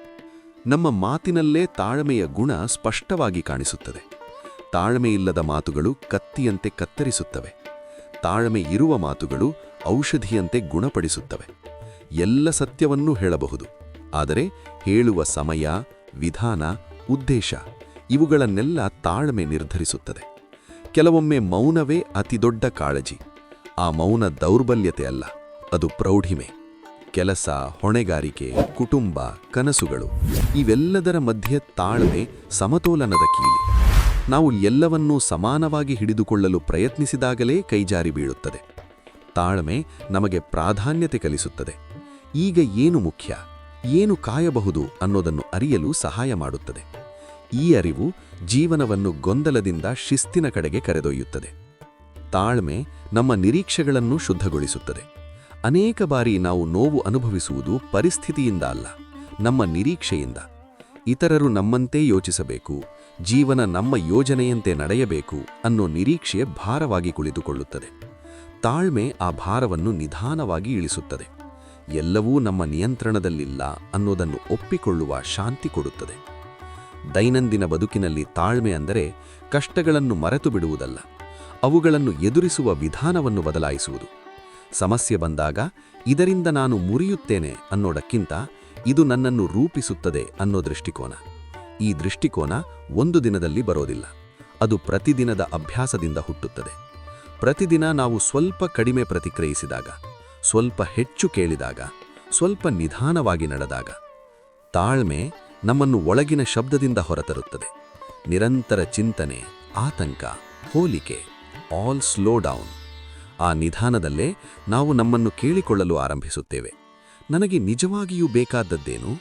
ನಮ್ಮ ಮಾತಿನಲ್ಲೇ ತಾಳ್ಮೆಯ ಗುಣ ಸ್ಪಷ್ಟವಾಗಿ ಕಾಣಿಸುತ್ತದೆ. ತಾಳ್ಮೆಯಿಲ್ಲದ ಮಾತುಗಳು ಕತ್ತಿಯಂತೆ ಕತ್ತರಿಸುತ್ತವೆ. ತಾಳ್ಮೆ ಇರುವ ಮಾತುಗಳು ಔಷಧಿಯಂತೆ ಗುಣಪಡಿಸುತ್ತವೆ. ಎಲ್ಲ ಸತ್ಯವನ್ನೂ ಹೇಳಬಹುದು. ಆದರೆ ಹೇಳುವ ಸಮಯ, ವಿಧಾನ, ಉದ್ದೇಶ ಇವುಗಳನ್ನೆಲ್ಲ ತಾಳ್ಮೆ ನಿರ್ಧರಿಸುತ್ತದೆ. ಕೆಲವೊಮ್ಮೆ ಮೌನವೇ ಅತಿದೊಡ್ಡ ಕಾಳಜಿ. ಆ ಮೌನ ದೌರ್ಬಲ್ಯತೆ ಅಲ್ಲ, ಅದು ಪ್ರೌಢಿಮೆ. ಕೆಲಸ, ಹೊಣೆಗಾರಿಕೆ, ಕುಟುಂಬ, ಕನಸುಗಳು, ಇವೆಲ್ಲದರ ಮಧ್ಯೆ ತಾಳ್ಮೆ ಸಮತೋಲನದ ಕೀಲಿ. ನಾವು ಎಲ್ಲವನ್ನೂ ಸಮಾನವಾಗಿ ಹಿಡಿದುಕೊಳ್ಳಲು ಪ್ರಯತ್ನಿಸಿದಾಗಲೇ ಕೈಜಾರಿ ಬೀಳುತ್ತದೆ. ತಾಳ್ಮೆ ನಮಗೆ ಪ್ರಾಧಾನ್ಯತೆ ಕಲಿಸುತ್ತದೆ. ಈಗ ಏನು ಮುಖ್ಯ, ಏನು ಕಾಯಬಹುದು ಅನ್ನೋದನ್ನು ಅರಿಯಲು ಸಹಾಯ ಮಾಡುತ್ತದೆ. ಈ ಅರಿವು ಜೀವನವನ್ನು ಗೊಂದಲದಿಂದ ಶಿಸ್ತಿನ ಕಡೆಗೆ ಕರೆದೊಯ್ಯುತ್ತದೆ. ತಾಳ್ಮೆ ನಮ್ಮ ನಿರೀಕ್ಷೆಗಳನ್ನು ಶುದ್ಧಗೊಳಿಸುತ್ತದೆ. ಅನೇಕ ಬಾರಿ ನಾವು ನೋವು ಅನುಭವಿಸುವುದು ಪರಿಸ್ಥಿತಿಯಿಂದ ಅಲ್ಲ, ನಮ್ಮ ನಿರೀಕ್ಷೆಯಿಂದ. ಇತರರು ನಮ್ಮಂತೆ ಯೋಚಿಸಬೇಕು, ಜೀವನ ನಮ್ಮ ಯೋಜನೆಯಂತೆ ನಡೆಯಬೇಕು ಅನ್ನೋ ನಿರೀಕ್ಷೆ ಭಾರವಾಗಿ ಕುಳಿತುಕೊಳ್ಳುತ್ತದೆ. ತಾಳ್ಮೆ ಆ ಭಾರವನ್ನು ನಿಧಾನವಾಗಿ ಇಳಿಸುತ್ತದೆ. ಎಲ್ಲವೂ ನಮ್ಮ ನಿಯಂತ್ರಣದಲ್ಲಿಲ್ಲ ಅನ್ನೋದನ್ನು ಒಪ್ಪಿಕೊಳ್ಳುವ ಶಾಂತಿ ಕೊಡುತ್ತದೆ. ದೈನಂದಿನ ಬದುಕಿನಲ್ಲಿ ತಾಳ್ಮೆ ಅಂದರೆ ಕಷ್ಟಗಳನ್ನು ಮರೆತು ಬಿಡುವುದಲ್ಲ ಅವುಗಳನ್ನು ಎದುರಿಸುವ ವಿಧಾನವನ್ನು ಬದಲಾಯಿಸುವುದು. ಸಮಸ್ಯೆ ಬಂದಾಗ ಇದರಿಂದ ನಾನು ಮುರಿಯುತ್ತೇನೆ ಅನ್ನೋದಕ್ಕಿಂತ ಇದು ನನ್ನನ್ನು ರೂಪಿಸುತ್ತದೆ ಅನ್ನೋ ದೃಷ್ಟಿಕೋನ. ಈ ದೃಷ್ಟಿಕೋನ ಒಂದು ದಿನದಲ್ಲಿ ಬರೋದಿಲ್ಲ. ಅದು ಪ್ರತಿದಿನದ ಅಭ್ಯಾಸದಿಂದ ಹುಟ್ಟುತ್ತದೆ. ಪ್ರತಿದಿನ ನಾವು ಸ್ವಲ್ಪ ಕಡಿಮೆ ಪ್ರತಿಕ್ರಿಯಿಸಿದಾಗ, ಸ್ವಲ್ಪ ಹೆಚ್ಚು ಕೇಳಿದಾಗ, ಸ್ವಲ್ಪ ನಿಧಾನವಾಗಿ ನಡೆದಾಗ, ತಾಳ್ಮೆ ನಮ್ಮನ್ನು ಒಳಗಿನ ಶಬ್ದದಿಂದ ಹೊರತರುತ್ತದೆ. ನಿರಂತರ ಚಿಂತನೆ, ಆತಂಕ, ಹೋಲಿಕೆ ಆಲ್ ಸ್ಲೋ ಡೌನ್ ಆ ನಿಧಾನದಲ್ಲೇ ನಾವು ನಮ್ಮನ್ನು ಕೇಳಿಕೊಳ್ಳಲು ಆರಂಭಿಸುತ್ತೇವೆ. ನನಗೆ ನಿಜವಾಗಿಯೂ ಬೇಕಾದದ್ದೇನು?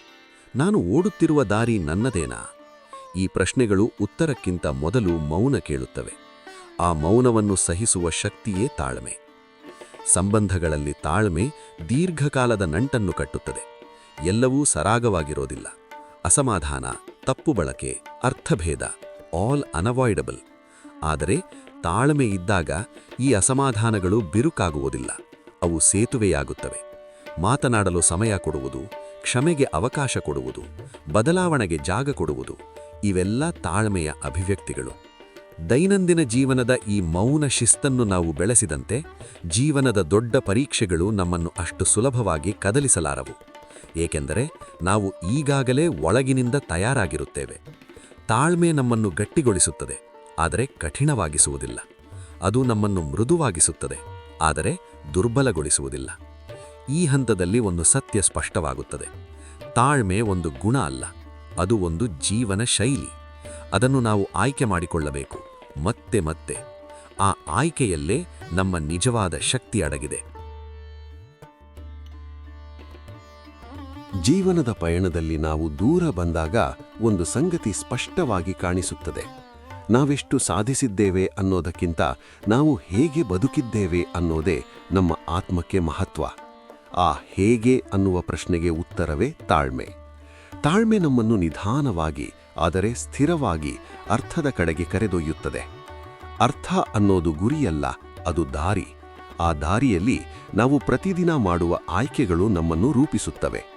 ನಾನು ಓಡುತ್ತಿರುವ ದಾರಿ ನನ್ನದೇನಾ? ಈ ಪ್ರಶ್ನೆಗಳು ಉತ್ತರಕ್ಕಿಂತ ಮೊದಲು ಮೌನ ಕೇಳುತ್ತವೆ. ಆ ಮೌನವನ್ನು ಸಹಿಸುವ ಶಕ್ತಿಯೇ ತಾಳ್ಮೆ. ಸಂಬಂಧಗಳಲ್ಲಿ ತಾಳ್ಮೆ ದೀರ್ಘಕಾಲದ ನಂಟನ್ನು ಕಟ್ಟುತ್ತದೆ. ಎಲ್ಲವೂ ಸರಾಗವಾಗಿರೋದಿಲ್ಲ. ಅಸಮಾಧಾನ, ತಪ್ಪು ಬಳಕೆ, ಅರ್ಥಭೇದ ಆಲ್ ಅನವಾಯ್ಡಬಲ್ ಆದರೆ ತಾಳ್ಮೆ ಇದ್ದಾಗ ಈ ಅಸಮಾಧಾನಗಳು ಬಿರುಕಾಗುವುದಿಲ್ಲ. ಅವು ಸೇತುವೆಯಾಗುತ್ತವೆ. ಮಾತನಾಡಲು ಸಮಯ ಕೊಡುವುದು, ಕ್ಷಮೆಗೆ ಅವಕಾಶ ಕೊಡುವುದು, ಬದಲಾವಣೆಗೆ ಜಾಗ ಕೊಡುವುದು, ಇವೆಲ್ಲ ತಾಳ್ಮೆಯ ಅಭಿವ್ಯಕ್ತಿಗಳು. ದೈನಂದಿನ ಜೀವನದ ಈ ಮೌನ ಶಿಸ್ತನ್ನು ನಾವು ಬೆಳೆಸಿದಂತೆ ಜೀವನದ ದೊಡ್ಡ ಪರೀಕ್ಷೆಗಳು ನಮ್ಮನ್ನು ಅಷ್ಟು ಸುಲಭವಾಗಿ ಕದಲಿಸಲಾರವು. ಏಕೆಂದರೆ ನಾವು ಈಗಾಗಲೇ ಒಳಗಿನಿಂದ ತಯಾರಾಗಿರುತ್ತೇವೆ. ತಾಳ್ಮೆ ನಮ್ಮನ್ನು ಗಟ್ಟಿಗೊಳಿಸುತ್ತದೆ. ಆದರೆ ಕಠಿಣವಾಗಿಸುವುದಿಲ್ಲ. ಅದು ನಮ್ಮನ್ನು ಮೃದುವಾಗಿಸುತ್ತದೆ, ಆದರೆ ದುರ್ಬಲಗೊಳಿಸುವುದಿಲ್ಲ. ಈ ಹಂತದಲ್ಲಿ ಒಂದು ಸತ್ಯ ಸ್ಪಷ್ಟವಾಗುತ್ತದೆ. ತಾಳ್ಮೆ ಒಂದು ಗುಣ ಅಲ್ಲ, ಅದು ಒಂದು ಜೀವನ ಶೈಲಿ. ಅದನ್ನು ನಾವು ಆಯ್ಕೆ ಮಾಡಿಕೊಳ್ಳಬೇಕು, ಮತ್ತೆ ಮತ್ತೆ. ಆ ಆಯ್ಕೆಯಲ್ಲೇ ನಮ್ಮ ನಿಜವಾದ ಶಕ್ತಿ ಅಡಗಿದೆ. ಜೀವನದ ಪಯಣದಲ್ಲಿ ನಾವು ದೂರ ಬಂದಾಗ ಒಂದು ಸಂಗತಿ ಸ್ಪಷ್ಟವಾಗಿ ಕಾಣಿಸುತ್ತದೆ. ನಾವೆಷ್ಟು ಸಾಧಿಸಿದ್ದೇವೆ ಅನ್ನೋದಕ್ಕಿಂತ ನಾವು ಹೇಗೆ ಬದುಕಿದ್ದೇವೆ ಅನ್ನೋದೇ ನಮ್ಮ ಆತ್ಮಕ್ಕೆ ಮಹತ್ವ. ಆ ಹೇಗೆ ಅನ್ನುವ ಪ್ರಶ್ನೆಗೆ ಉತ್ತರವೇ ತಾಳ್ಮೆ. ತಾಳ್ಮೆ ನಮ್ಮನ್ನು ನಿಧಾನವಾಗಿ, ಆದರೆ ಸ್ಥಿರವಾಗಿ ಅರ್ಥದ ಕಡೆಗೆ ಕರೆದೊಯ್ಯುತ್ತದೆ. ಅರ್ಥ ಅನ್ನೋದು ಗುರಿಯಲ್ಲ, ಅದು ದಾರಿ. ಆ ದಾರಿಯಲ್ಲಿ ನಾವು ಪ್ರತಿದಿನ ಮಾಡುವ ಆಯ್ಕೆಗಳು ನಮ್ಮನ್ನು ರೂಪಿಸುತ್ತವೆ.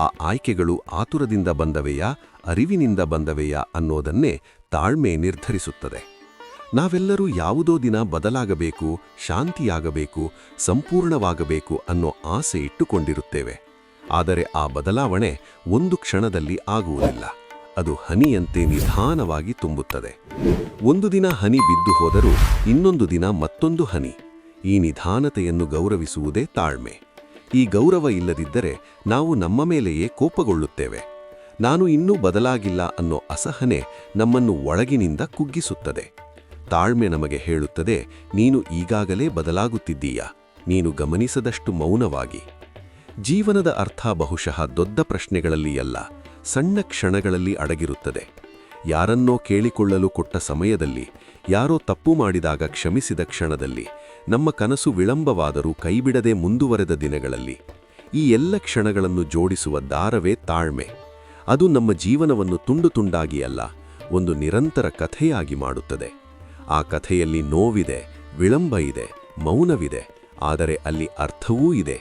ಆ ಆಯ್ಕೆಗಳು ಆತುರದಿಂದ ಬಂದವೆಯಾ, ಅರಿವಿನಿಂದ ಬಂದವೆಯಾ ಅನ್ನೋದನ್ನೇ ತಾಳ್ಮೆ ನಿರ್ಧರಿಸುತ್ತದೆ. ನಾವೆಲ್ಲರೂ ಯಾವುದೋ ದಿನ ಬದಲಾಗಬೇಕು, ಶಾಂತಿಯಾಗಬೇಕು, ಸಂಪೂರ್ಣವಾಗಬೇಕು ಅನ್ನೋ ಆಸೆ ಇಟ್ಟುಕೊಂಡಿರುತ್ತೇವೆ. ಆದರೆ ಆ ಬದಲಾವಣೆ ಒಂದು ಕ್ಷಣದಲ್ಲಿ ಆಗುವುದಿಲ್ಲ. ಅದು ಹನಿಯಂತೆ ನಿಧಾನವಾಗಿ ತುಂಬುತ್ತದೆ. ಒಂದು ದಿನ ಹನಿ ಬಿದ್ದು ಹೋದರೂ ಇನ್ನೊಂದು ದಿನ ಮತ್ತೊಂದು ಹನಿ. ಈ ನಿಧಾನತೆಯನ್ನು ಗೌರವಿಸುವುದೇ ತಾಳ್ಮೆ. ಈ ಗೌರವ ಇಲ್ಲದಿದ್ದರೆ ನಾವು ನಮ್ಮ ಮೇಲೆಯೇ ಕೋಪಗೊಳ್ಳುತ್ತೇವೆ. ನಾನು ಇನ್ನೂ ಬದಲಾಗಿಲ್ಲ ಅನ್ನೋ ಅಸಹನೆ ನಮ್ಮನ್ನು ಒಳಗಿನಿಂದ ಕುಗ್ಗಿಸುತ್ತದೆ. ತಾಳ್ಮೆ ನಮಗೆ ಹೇಳುತ್ತದೆ, ನೀನು ಈಗಾಗಲೇ ಬದಲಾಗುತ್ತಿದ್ದೀಯಾ? ನೀನು ಗಮನಿಸದಷ್ಟು ಮೌನವಾಗಿ. ಜೀವನದ ಅರ್ಥ ಬಹುಶಃ ದೊಡ್ಡ ಪ್ರಶ್ನೆಗಳಲ್ಲಿ ಅಲ್ಲ, ಸಣ್ಣ ಕ್ಷಣಗಳಲ್ಲಿ ಅಡಗಿರುತ್ತದೆ. ಯಾರನ್ನೋ ಕೇಳಿಕೊಳ್ಳಲು ಕೊಟ್ಟ ಸಮಯದಲ್ಲಿ, ಯಾರೋ ತಪ್ಪು ಮಾಡಿದಾಗ ಕ್ಷಮಿಸಿದ ಕ್ಷಣದಲ್ಲಿ ನಮ್ಮ ಕನಸು ವಿಳಂಬವಾದರೂ ಕೈಬಿಡದೆ ಮುಂದುವರೆದ ದಿನಗಳಲ್ಲಿ ಈ ಎಲ್ಲ ಕ್ಷಣಗಳನ್ನು ಜೋಡಿಸುವ ದಾರವೇ ತಾಳ್ಮೆ. ಅದು ನಮ್ಮ ಜೀವನವನ್ನು ತುಂಡು ತುಂಡಾಗಿ ಅಲ್ಲ, ಒಂದು ನಿರಂತರ ಕಥೆಯಾಗಿ ಮಾಡುತ್ತದೆ. ಆ ಕಥೆಯಲ್ಲಿ ನೋವಿದೆ, ವಿಳಂಬ ಇದೆ, ಮೌನವಿದೆ, ಆದರೆ ಅಲ್ಲಿ ಅರ್ಥವೂ ಇದೆ.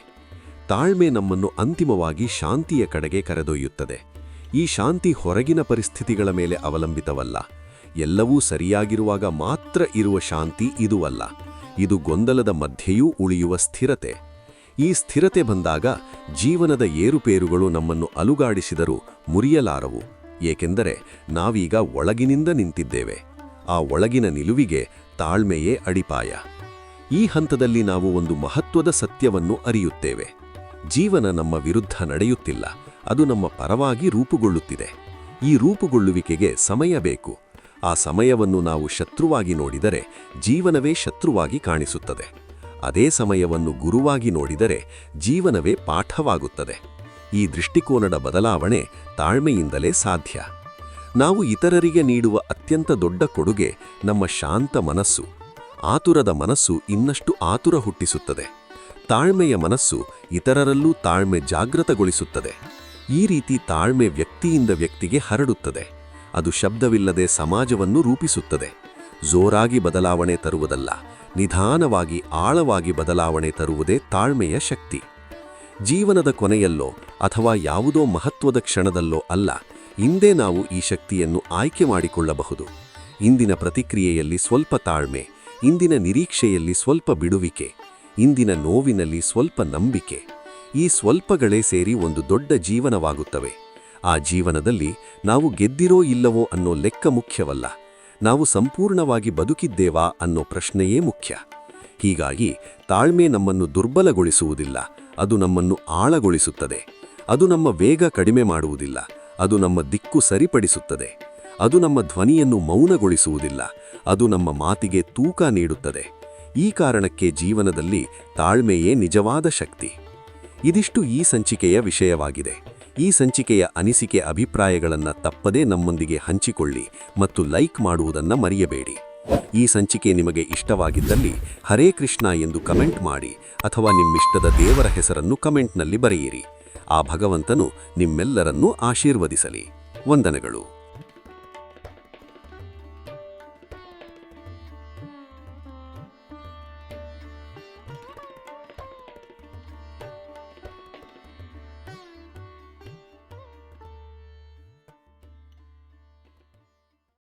ತಾಳ್ಮೆ ನಮ್ಮನ್ನು ಅಂತಿಮವಾಗಿ ಶಾಂತಿಯ ಕಡೆಗೆ ಕರೆದೊಯ್ಯುತ್ತದೆ. ಈ ಶಾಂತಿ ಹೊರಗಿನ ಪರಿಸ್ಥಿತಿಗಳ ಮೇಲೆ ಅವಲಂಬಿತವಲ್ಲ. ಎಲ್ಲವೂ ಸರಿಯಾಗಿರುವಾಗ ಮಾತ್ರ ಇರುವ ಶಾಂತಿ ಇದು ಅಲ್ಲ. ಇದು ಗೊಂದಲದ ಮಧ್ಯೆಯೂ ಉಳಿಯುವ ಸ್ಥಿರತೆ. ಈ ಸ್ಥಿರತೆ ಬಂದಾಗ ಜೀವನದ ಏರುಪೇರುಗಳು ನಮ್ಮನ್ನು ಅಲುಗಾಡಿಸಿದರೂ ಮುರಿಯಲಾರವು. ಏಕೆಂದರೆ ನಾವೀಗ ಒಳಗಿನಿಂದ ನಿಂತಿದ್ದೇವೆ. ಆ ಒಳಗಿನ ನಿಲುವಿಗೆ ತಾಳ್ಮೆಯೇ ಅಡಿಪಾಯ. ಈ ಹಂತದಲ್ಲಿ ನಾವು ಒಂದು ಮಹತ್ವದ ಸತ್ಯವನ್ನು ಅರಿಯುತ್ತೇವೆ. ಜೀವನ ನಮ್ಮ ವಿರುದ್ಧ ನಡೆಯುತ್ತಿಲ್ಲ. ಅದು ನಮ್ಮ ಪರವಾಗಿ ರೂಪುಗೊಳ್ಳುತ್ತಿದೆ. ಈ ರೂಪುಗೊಳ್ಳುವಿಕೆಗೆ ಸಮಯ ಬೇಕು. ಆ ಸಮಯವನ್ನು ನಾವು ಶತ್ರುವಾಗಿ ನೋಡಿದರೆ ಜೀವನವೇ ಶತ್ರುವಾಗಿ ಕಾಣಿಸುತ್ತದೆ. ಅದೇ ಸಮಯವನ್ನು ಗುರುವಾಗಿ ನೋಡಿದರೆ ಜೀವನವೇ ಪಾಠವಾಗುತ್ತದೆ. ಈ ದೃಷ್ಟಿಕೋನದ ಬದಲಾವಣೆ ತಾಳ್ಮೆಯಿಂದಲೇ ಸಾಧ್ಯ. ನಾವು ಇತರರಿಗೆ ನೀಡುವ ಅತ್ಯಂತ ದೊಡ್ಡ ಕೊಡುಗೆ ನಮ್ಮ ಶಾಂತ ಮನಸ್ಸು. ಆತುರದ ಮನಸ್ಸು ಇನ್ನಷ್ಟು ಆತುರ ಹುಟ್ಟಿಸುತ್ತದೆ. ತಾಳ್ಮೆಯ ಮನಸ್ಸು ಇತರರಲ್ಲೂ ತಾಳ್ಮೆ ಜಾಗೃತಗೊಳಿಸುತ್ತದೆ. ಈ ರೀತಿ ತಾಳ್ಮೆ ವ್ಯಕ್ತಿಯಿಂದ ವ್ಯಕ್ತಿಗೆ ಹರಡುತ್ತದೆ. ಅದು ಶಬ್ದವಿಲ್ಲದೆ ಸಮಾಜವನ್ನು ರೂಪಿಸುತ್ತದೆ. ಜೋರಾಗಿ ಬದಲಾವಣೆ ತರುವುದಲ್ಲ, ನಿಧಾನವಾಗಿ ಆಳವಾಗಿ ಬದಲಾವಣೆ ತರುವುದೇ ತಾಳ್ಮೆಯ ಶಕ್ತಿ. ಜೀವನದ ಕೊನೆಯಲ್ಲೋ ಅಥವಾ ಯಾವುದೋ ಮಹತ್ವದ ಕ್ಷಣದಲ್ಲೋ ಅಲ್ಲ, ಇಂದೇ ನಾವು ಈ ಶಕ್ತಿಯನ್ನು ಆಯ್ಕೆ ಮಾಡಿಕೊಳ್ಳಬಹುದು. ಇಂದಿನ ಪ್ರತಿಕ್ರಿಯೆಯಲ್ಲಿ ಸ್ವಲ್ಪ ತಾಳ್ಮೆ, ಇಂದಿನ ನಿರೀಕ್ಷೆಯಲ್ಲಿ ಸ್ವಲ್ಪ ಬಿಡುವಿಕೆ, ಇಂದಿನ ನೋವಿನಲ್ಲಿ ಸ್ವಲ್ಪ ನಂಬಿಕೆ, ಈ ಸ್ವಲ್ಪಗಳೇ ಸೇರಿ ಒಂದು ದೊಡ್ಡ ಜೀವನವಾಗುತ್ತವೆ. ಆ ಜೀವನದಲ್ಲಿ ನಾವು ಗೆದ್ದಿರೋ ಇಲ್ಲವೋ ಅನ್ನೋ ಲೆಕ್ಕ ಮುಖ್ಯವಲ್ಲ. ನಾವು ಸಂಪೂರ್ಣವಾಗಿ ಬದುಕಿದ್ದೇವಾ ಅನ್ನೋ ಪ್ರಶ್ನೆಯೇ ಮುಖ್ಯ. ಹೀಗಾಗಿ ತಾಳ್ಮೆ ನಮ್ಮನ್ನು ದುರ್ಬಲಗೊಳಿಸುವುದಿಲ್ಲ, ಅದು ನಮ್ಮನ್ನು ಆಳಗೊಳಿಸುತ್ತದೆ. ಅದು ನಮ್ಮ ವೇಗ ಕಡಿಮೆ ಮಾಡುವುದಿಲ್ಲ, ಅದು ನಮ್ಮ ದಿಕ್ಕು ಸರಿಪಡಿಸುತ್ತದೆ. ಅದು ನಮ್ಮ ಧ್ವನಿಯನ್ನು ಮೌನಗೊಳಿಸುವುದಿಲ್ಲ, ಅದು ನಮ್ಮ ಮಾತಿಗೆ ತೂಕ ನೀಡುತ್ತದೆ. ಈ ಕಾರಣಕ್ಕೆ ಜೀವನದಲ್ಲಿ ತಾಳ್ಮೆಯೇ ನಿಜವಾದ ಶಕ್ತಿ. ಇದಿಷ್ಟು ಈ ಸಂಚಿಕೆಯ ವಿಷಯವಾಗಿದೆ. ಈ ಸಂಚಿಕೆಯ ಅನಿಸಿಕೆ ಅಭಿಪ್ರಾಯಗಳನ್ನು ತಪ್ಪದೇ ನಮ್ಮೊಂದಿಗೆ ಹಂಚಿಕೊಳ್ಳಿ ಮತ್ತು ಲೈಕ್ ಮಾಡುವುದನ್ನು ಮರೆಯಬೇಡಿ. ಈ ಸಂಚಿಕೆ ನಿಮಗೆ ಇಷ್ಟವಾಗಿದ್ದಲ್ಲಿ ಹರೇ ಕೃಷ್ಣ ಎಂದು ಕಮೆಂಟ್ ಮಾಡಿ ಅಥವಾ ನಿಮ್ಮಿಷ್ಟದ ದೇವರ ಹೆಸರನ್ನು ಕಮೆಂಟ್ನಲ್ಲಿ ಬರೆಯಿರಿ. ಆ ಭಗವಂತನು ನಿಮ್ಮೆಲ್ಲರನ್ನೂ ಆಶೀರ್ವದಿಸಲಿ. ವಂದನೆಗಳು.